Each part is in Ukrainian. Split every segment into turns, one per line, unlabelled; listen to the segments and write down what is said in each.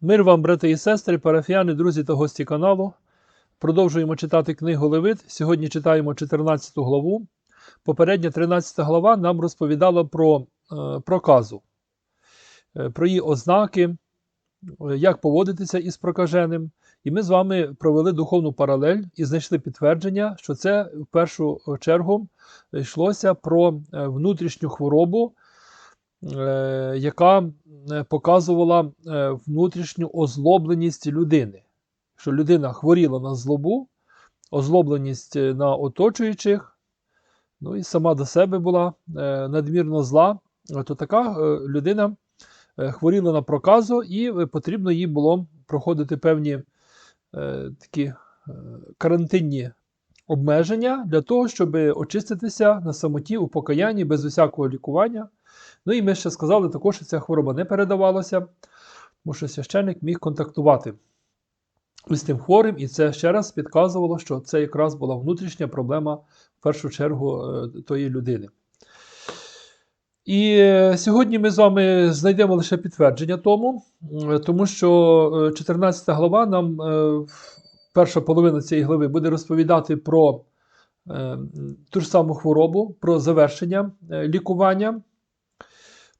Мир вам, брати і сестри, парафіяни, друзі та гості каналу. Продовжуємо читати книгу Левит. Сьогодні читаємо 14 главу. Попередня 13 глава нам розповідала про е, проказу, е, про її ознаки, е, як поводитися із прокаженим. І ми з вами провели духовну паралель і знайшли підтвердження, що це в першу чергу йшлося про внутрішню хворобу, яка е, показувала е, внутрішню озлобленість людини. Що людина хворіла на злобу, озлобленість е, на оточуючих, ну і сама до себе була е, надмірно зла, то така е, людина е, хворіла на проказу, і е, потрібно їй було проходити певні е, такі е, карантинні обмеження для того, щоб очиститися на самоті у покаянні без усякого лікування. Ну і ми ще сказали також, що ця хвороба не передавалася, тому що священник міг контактувати з тим хворим, і це ще раз підказувало, що це якраз була внутрішня проблема в першу чергу е, тої людини. І е, сьогодні ми з вами знайдемо лише підтвердження тому, е, тому що е, 14 глава нам е, перша половина цієї глави буде розповідати про е, ту ж саму хворобу, про завершення е, лікування,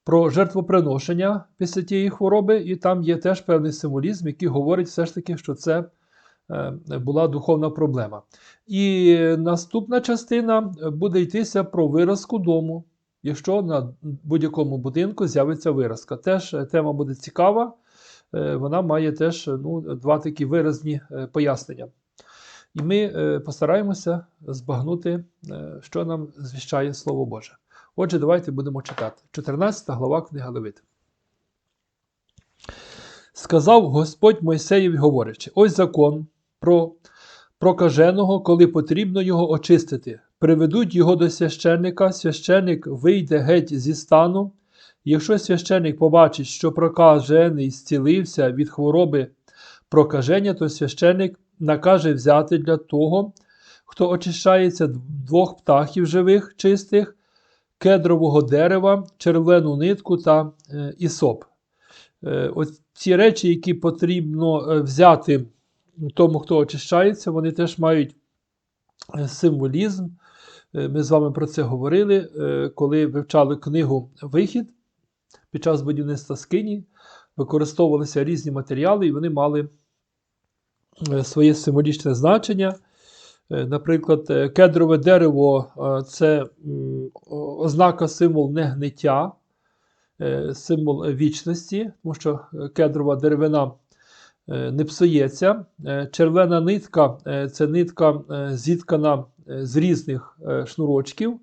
про жертвоприношення після тієї хвороби, і там є теж певний символізм, який говорить все ж таки, що це е, була духовна проблема. І наступна частина буде йтися про виразку дому, якщо на будь-якому будинку з'явиться виразка. Теж е, тема буде цікава, е, вона має теж ну, два такі виразні е, пояснення. І ми е, постараємося збагнути, е, що нам звіщає Слово Боже. Отже, давайте будемо читати. 14 глава книга Левит. Сказав Господь Мойсеєві, говорячи: ось закон про прокаженого, коли потрібно його очистити. Приведуть його до священника, священник вийде геть зі стану. Якщо священник побачить, що прокажений зцілився від хвороби прокаження, то священник накаже взяти для того, хто очищається двох птахів живих, чистих, кедрового дерева, червлену нитку та е, ісоп. Е, ось ці речі, які потрібно е, взяти тому, хто очищається, вони теж мають символізм. Ми з вами про це говорили, коли вивчали книгу Вихід під час будівництва скині, використовувалися різні матеріали, і вони мали своє символічне значення. Наприклад, кедрове дерево це ознака символ негниття, е, символ вічності, тому що е, кедрова деревина е, не псується. Червена нитка це нитка зіткана з різних шнурочків,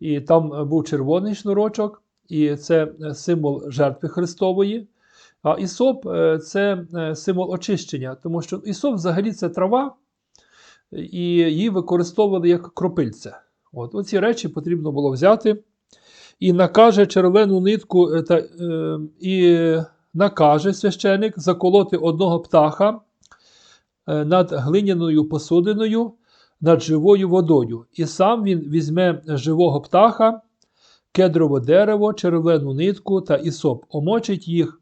і там був червоний шнурочок, і це символ жертви Христової. А ісоп це символ очищення, тому що ісоп взагалі це трава, і її використовували як кропильце. От, оці речі потрібно було взяти. І накаже червону нитку е, та, е, і накаже священик заколоти одного птаха е, над глиняною посудиною, над живою водою. І сам він візьме живого птаха, кедрове дерево, червону нитку та ісоп, омочить їх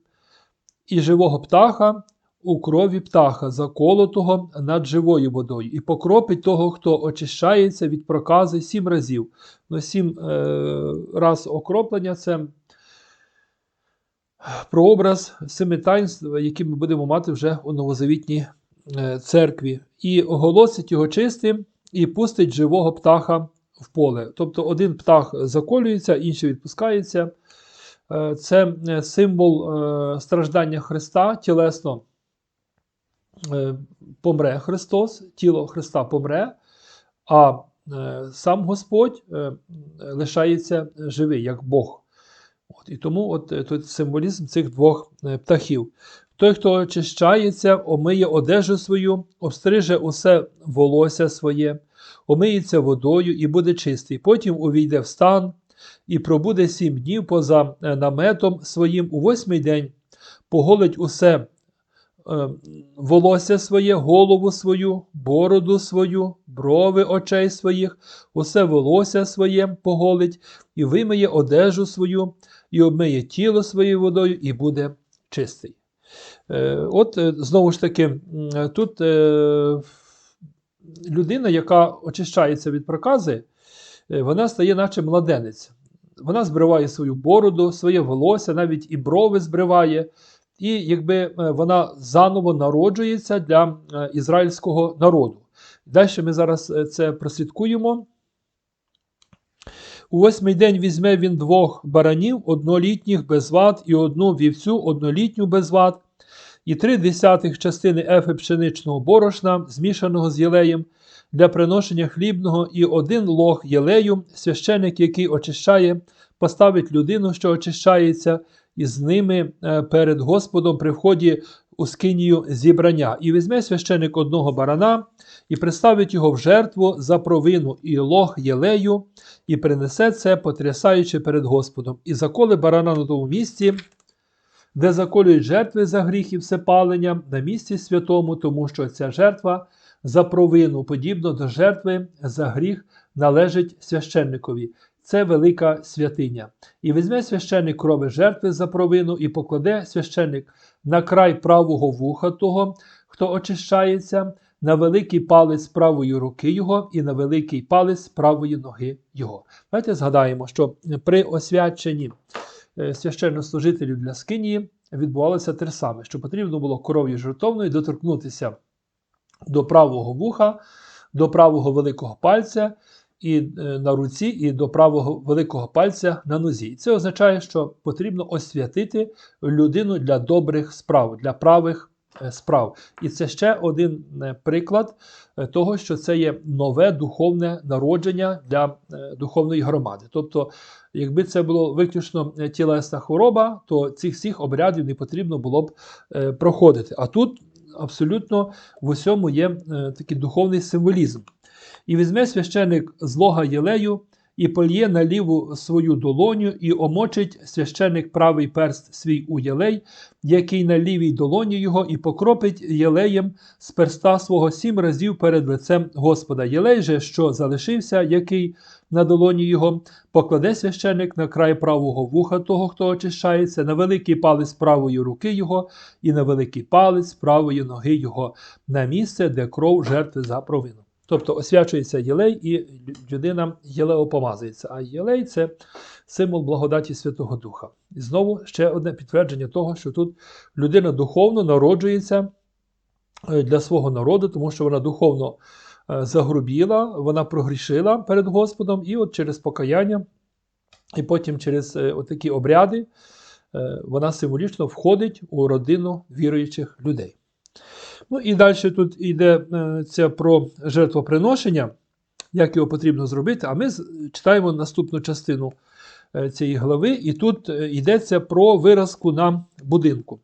і живого птаха у крові птаха, заколотого над живою водою, і покропить того, хто очищається від прокази сім разів. Ну, сім е, раз окроплення це прообраз семи таїнств, які ми будемо мати вже у новозавітній е, церкві. І оголосить його чистим, і пустить живого птаха в поле. Тобто один птах заколюється, інший відпускається. Е, Це е, символ страждання Христа тілесно помре Христос, тіло Христа помре, а е, сам Господь е, лишається живий, як Бог. От, і тому от, е, тут символізм цих двох е, птахів. Той, хто очищається, омиє одежу свою, обстриже усе волосся своє, омиється водою і буде чистий. Потім увійде в стан і пробуде сім днів поза е, наметом своїм у восьмий день, поголить усе е, волосся своє, голову свою, бороду свою, брови очей своїх, усе волосся своє поголить, і вимиє одежу свою, і обмиє тіло своєю водою, і буде чистий. Е, От е, знову ж таки, е, тут е, людина, яка очищається від прокази, е, вона стає, наче младенець. Вона збриває свою бороду, своє волосся, навіть і брови збриває. І якби е, вона заново народжується для е, ізраїльського народу. Далі ми зараз е, це прослідкуємо. У восьмий день візьме він двох баранів, однолітніх без вад, і одну вівцю, однолітню без вад, і три десятих частини ефи пшеничного борошна, змішаного з єлеєм, для приношення хлібного, і один лог єлею, священик, який очищає, поставить людину, що очищається, і з ними е, перед Господом при вході у скинію зібрання. І візьме священик одного барана, і представить його в жертву за провину і лог єлею, і принесе це, потрясаючи перед Господом. І заколи барана на тому місці, де заколюють жертви за гріх і всепалення, на місці святому, тому що ця жертва за провину, подібно до жертви за гріх, належить священникові. Це велика святиня. І візьме священник крови жертви за провину, і покладе священник на край правого вуха того, хто очищається, на великий палець правої руки його і на великий палець правої ноги його. Давайте згадаємо, що при освяченні е, священнослужителів для скинії відбувалося те саме, що потрібно було кров'ю жертовною доторкнутися до правого вуха, до правого великого пальця і е, на руці, і до правого великого пальця на нозі. Це означає, що потрібно освятити людину для добрих справ, для правих е, справ. І це ще один е, приклад того, що це є нове духовне народження для духовної громади. Тобто, якби це було виключно тілесна хвороба, то цих всіх обрядів не потрібно було б проходити. А тут абсолютно в усьому є такий духовний символізм. І візьме священик з лога єлею і польє на ліву свою долоню, і омочить священик правий перст свій у єлей, який на лівій долоні його, і покропить єлеєм з перста свого сім разів перед лицем Господа. Єлей же, що залишився, який на долоні його, покладе священик на край правого вуха того, хто очищається, на великий палець правої руки його, і на великий палець правої ноги його, на місце, де кров жертви за провину. Тобто освячується єлей, і людина єлеопомазується. А єлей це символ благодаті Святого Духа. І знову ще одне підтвердження того, що тут людина духовно народжується е, для свого народу, тому що вона духовно е, загрубіла, вона прогрішила перед Господом, і от через покаяння, і потім через е, отакі обряди вона символічно входить у родину віруючих людей. Ну і далі тут йде е, про жертвоприношення, як його потрібно зробити. А ми читаємо наступну частину е, цієї глави, і тут е, йдеться про виразку на будинку.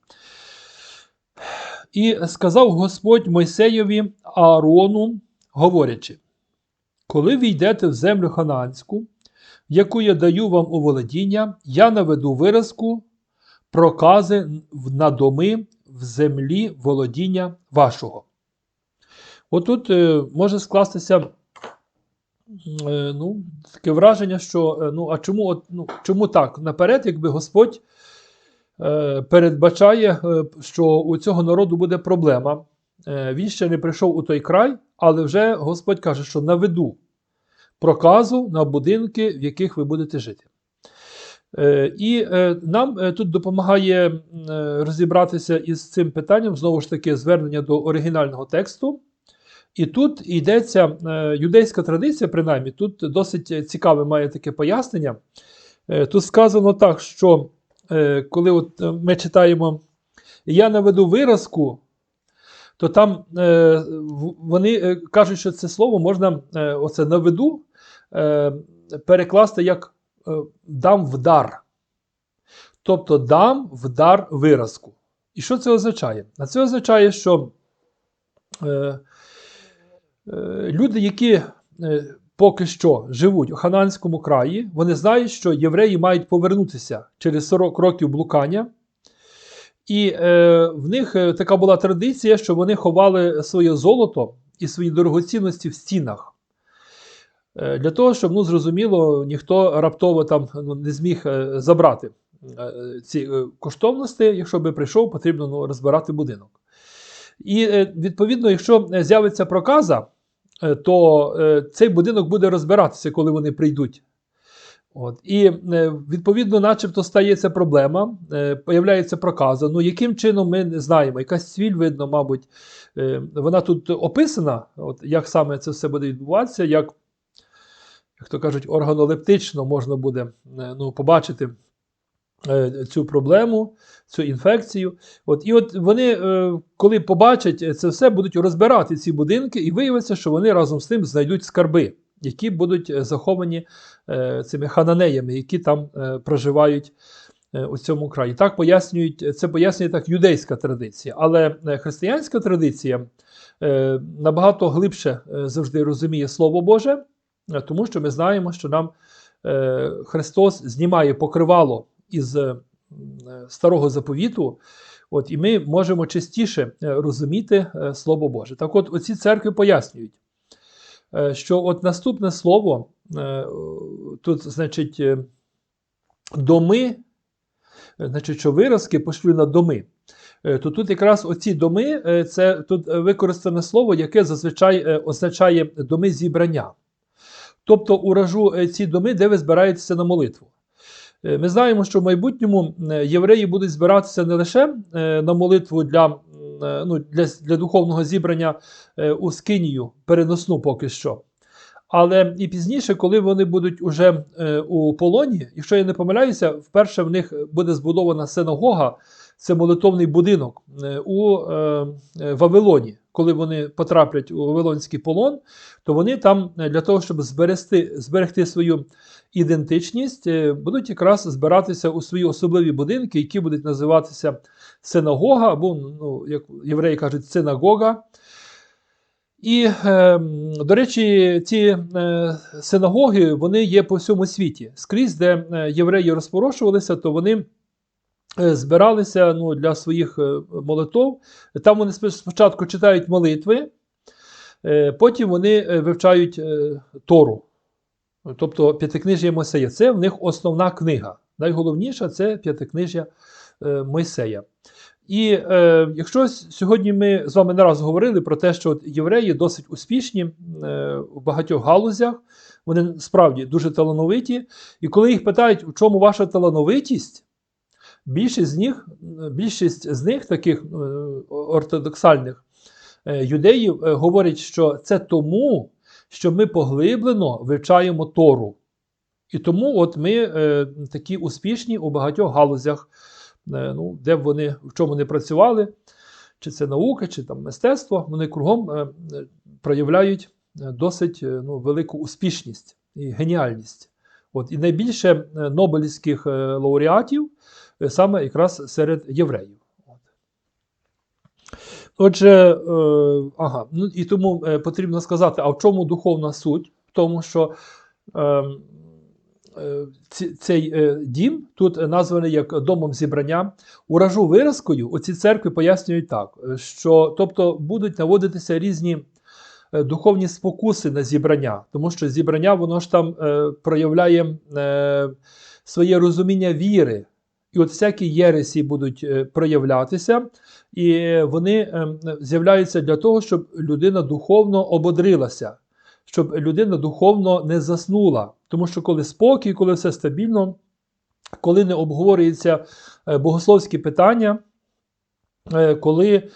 І сказав Господь Мойсеєві Аарону, говорячи: коли ви йдете в землю ханаанську, яку я даю вам у володіння, я наведу виразку прокази на доми в землі володіння вашого. Отут е, може скластися е, ну, таке враження, що е, ну, а чому, от, ну, чому так? Наперед, якби Господь е, передбачає, е, що у цього народу буде проблема. Е, він ще не прийшов у той край, але вже Господь каже, що наведу проказу на будинки, в яких ви будете жити. Е, І е, нам е, тут допомагає розібратися із цим питанням, знову ж таки, звернення до оригінального тексту. І тут йдеться юдейська традиція, принаймні, тут досить цікаве має таке пояснення. Тут сказано так, що коли от ми читаємо Я наведу виразку, то там вони кажуть, що це слово можна оце наведу перекласти як дам вдар. Тобто дам вдар виразку. І що це означає? А це означає, що е, е, люди, які е, поки що живуть у Хананському краї, вони знають, що євреї мають повернутися через 40 років блукання. І е, в них е, така була традиція, що вони ховали своє золото і свої дорогоцінності в стінах. Е, для того, щоб, ну, зрозуміло, ніхто раптово там ну, не зміг е, забрати е, ці коштовності, якщо би прийшов, потрібно ну, розбирати будинок. І відповідно, якщо з'явиться проказа, то цей будинок буде розбиратися, коли вони прийдуть. От. І відповідно, начебто стається проблема, появляється проказа. Ну, яким чином ми не знаємо, якась цвіль видно, мабуть, вона тут описана, от, як саме це все буде відбуватися, як, як то кажуть, органолептично можна буде е, ну, побачити е, цю проблему, цю інфекцію. От, і от вони, е, коли побачать це все, будуть розбирати ці будинки, і виявиться, що вони разом з тим знайдуть скарби, які будуть заховані цими хананеями, які там проживають у цьому краї. Так пояснюють, це пояснює так юдейська традиція, але християнська традиція набагато глибше завжди розуміє Слово Боже, тому що ми знаємо, що нам е, Христос знімає покривало із е, старого заповіту. От, і ми можемо частіше е, розуміти е, Слово Боже. Так от, оці церкви пояснюють, е, що от наступне слово, е, тут, значить, е, доми, е, значить, що виразки пошлю на доми. Е, То тут якраз оці доми, е, це тут використане слово, яке зазвичай е, означає доми зібрання. Тобто уражу е, ці доми, де ви збираєтеся на молитву. Е, Ми знаємо, що в майбутньому е, євреї будуть збиратися не лише на молитву для, ну, для, для духовного зібрання у Скинію, переносну поки що. Але і пізніше, коли вони будуть уже у полоні, якщо я не помиляюся, вперше в них буде збудована синагога, це молитовний будинок у Вавилоні. Коли вони потраплять у Вавилонський полон, то вони там е, для того, щоб зберегти, зберегти свою ідентичність, е, будуть якраз збиратися у свої особливі будинки, які будуть називатися синагога, або, ну, як євреї кажуть, синагога. І, е, до речі, ці е, синагоги вони є по всьому світі. Скрізь, де євреї розпорошувалися, то вони збиралися ну, для своїх е, молитов. Там вони спочатку читають молитви, е, потім вони е, вивчають е, Тору, тобто п'ятикнижжя Мойсея. Це в них основна книга. Найголовніша це п'ятикнижжя е, Мойсея. І е, якщо сьогодні ми з вами не раз говорили про те, що от євреї досить успішні е, в багатьох галузях, вони справді дуже талановиті. І коли їх питають, у чому ваша талановитість, більшість з них, більшість з них таких е, ортодоксальних е, юдеїв, е, говорять, що це тому, що ми поглиблено вивчаємо Тору. І тому от ми такі успішні у багатьох галузях, ну, де б вони в чому не працювали, чи це наука, чи там мистецтво, вони кругом проявляють досить ну, велику успішність і геніальність. От, і найбільше нобелівських лауреатів саме якраз серед євреїв. Отже, е, ага, ну і тому е, потрібно сказати, а в чому духовна суть? В тому, що е, е, цей дім тут названий як домом зібрання. Уражу виразкою оці церкви пояснюють так, що тобто будуть наводитися різні духовні спокуси на зібрання, тому що зібрання воно ж там проявляє своє розуміння віри. І от всякі єресі будуть е, проявлятися, і вони е, з'являються для того, щоб людина духовно ободрилася, щоб людина духовно не заснула. Тому що коли спокій, коли все стабільно, коли не обговорюються е, богословські питання, коли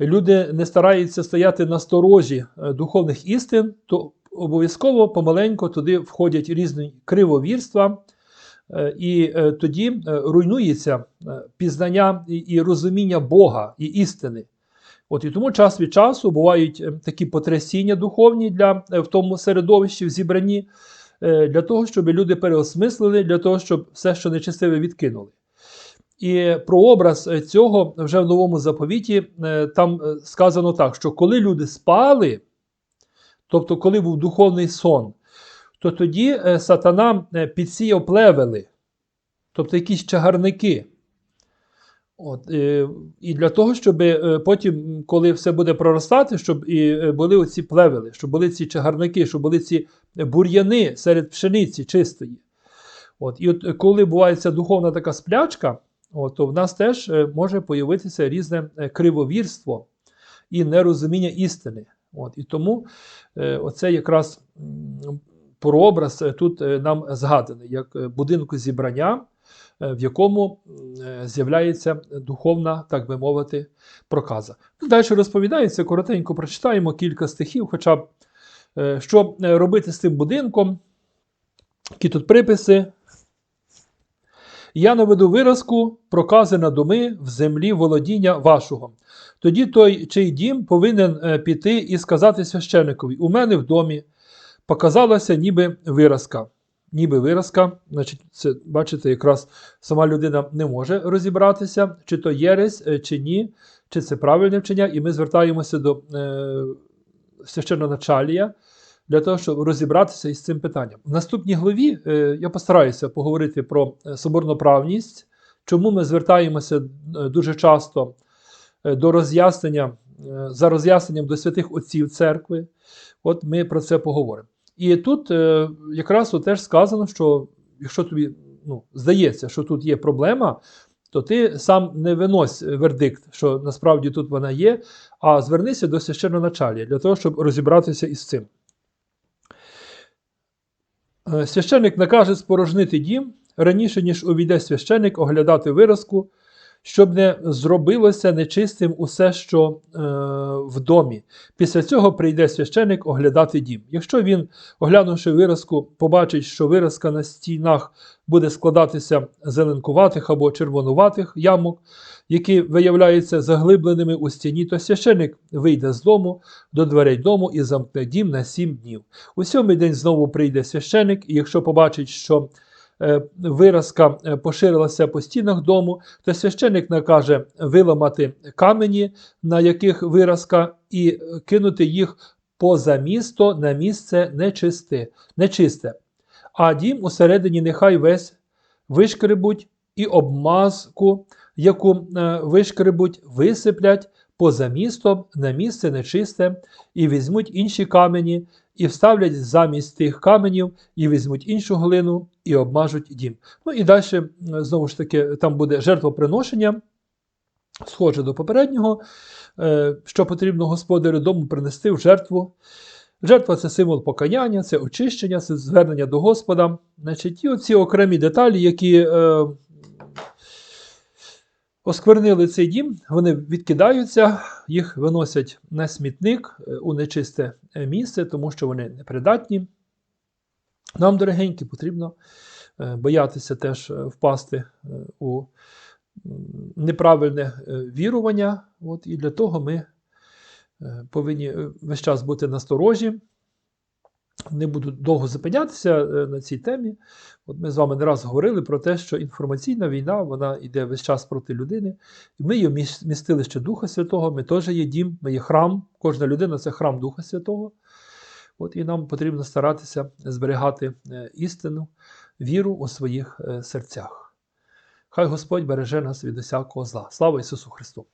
люди не стараються стояти на сторожі духовних істин, то обов'язково помаленько туди входять різні кривовірства, і е, тоді е, руйнується е, пізнання і, розуміння Бога і істини. От і тому час від часу бувають е, такі потрясіння духовні для, е, в тому середовищі, в зібранні, е, для того, щоб люди переосмислили, для того, щоб все, що нечестиве, відкинули. І про образ е, цього вже в новому заповіті е, там е, сказано так, що коли люди спали, тобто коли був духовний сон, то тоді е, сатана е, підсіяв плевели, тобто якісь чагарники. От, е, і для того, щоб потім, коли все буде проростати, щоб і були оці плевели, щоб були ці чагарники, щоб були ці бур'яни серед пшениці чистої. От, і от коли буває ця духовна така сплячка, от, то в нас теж може появитися різне кривовірство і нерозуміння істини. От, і тому е, оце якраз прообраз е, тут е, нам згаданий, як е, будинку зібрання, в якому з'являється духовна, так би мовити, проказа. Ну, далі розповідається, коротенько прочитаємо кілька стихів, хоча б що робити з цим будинком, які тут приписи. Я наведу виразку прокази на доми в землі володіння вашого. Тоді той, чий дім повинен піти і сказати священникові: У мене в домі показалася ніби виразка. Ніби виразка, значить, це бачите, якраз сама людина не може розібратися, чи то єресь, е, чи ні, чи це правильне вчення, і ми звертаємося до е, священоначалія для того, щоб розібратися із цим питанням. В наступній главі е, я постараюся поговорити про е, соборноправність, чому ми звертаємося е, дуже часто до роз'яснення, за роз'ясненням до святих отців церкви. От ми про це поговоримо. І тут е, якраз теж сказано, що якщо тобі ну, здається, що тут є проблема, то ти сам не винось вердикт, що насправді тут вона є, а звернися до священноначалія для того, щоб розібратися із цим. Е, Священник накаже спорожнити дім раніше, ніж увійде священник оглядати виразку, щоб не зробилося нечистим усе, що е, в домі. Після цього прийде священник оглядати дім. Якщо він, оглянувши виразку, побачить, що виразка на стінах буде складатися зеленкуватих або червонуватих ямок, які виявляються заглибленими у стіні, то священник вийде з дому до дверей дому і замкне дім на сім днів. У сьомий день знову прийде священик, і якщо побачить, що виразка е, поширилася по стінах дому, то священик накаже виламати камені, на яких виразка, і е, кинути їх поза місто на місце нечисте. нечисте. А дім усередині нехай весь вишкребуть і обмазку, яку е, вишкребуть, висиплять поза містом на місце нечисте, і візьмуть інші камені, і вставлять замість тих каменів, і візьмуть іншу глину, і обмажуть дім. Ну і далі, знову ж таки, там буде жертвоприношення, схоже до попереднього, е, що потрібно господарю дому принести в жертву. Жертва це символ покаяння, це очищення, це звернення до Господа. Значить, і оці окремі деталі, які е, осквернили цей дім, вони відкидаються, їх виносять на смітник е, у нечисте е, місце, тому що вони непридатні. Нам, дорогенькі, потрібно е, боятися теж впасти у неправильне вірування. От, і для того ми повинні весь час бути насторожі. Не буду довго зупинятися е, на цій темі. От ми з вами не раз говорили про те, що інформаційна війна вона йде весь час проти людини. Ми є міс- містилище Духа Святого, ми теж є дім, ми є храм. Кожна людина це храм Духа Святого. От, і нам потрібно старатися зберігати е, істину, віру у своїх е, серцях. Хай Господь береже нас від усякого зла. Слава Ісусу Христу!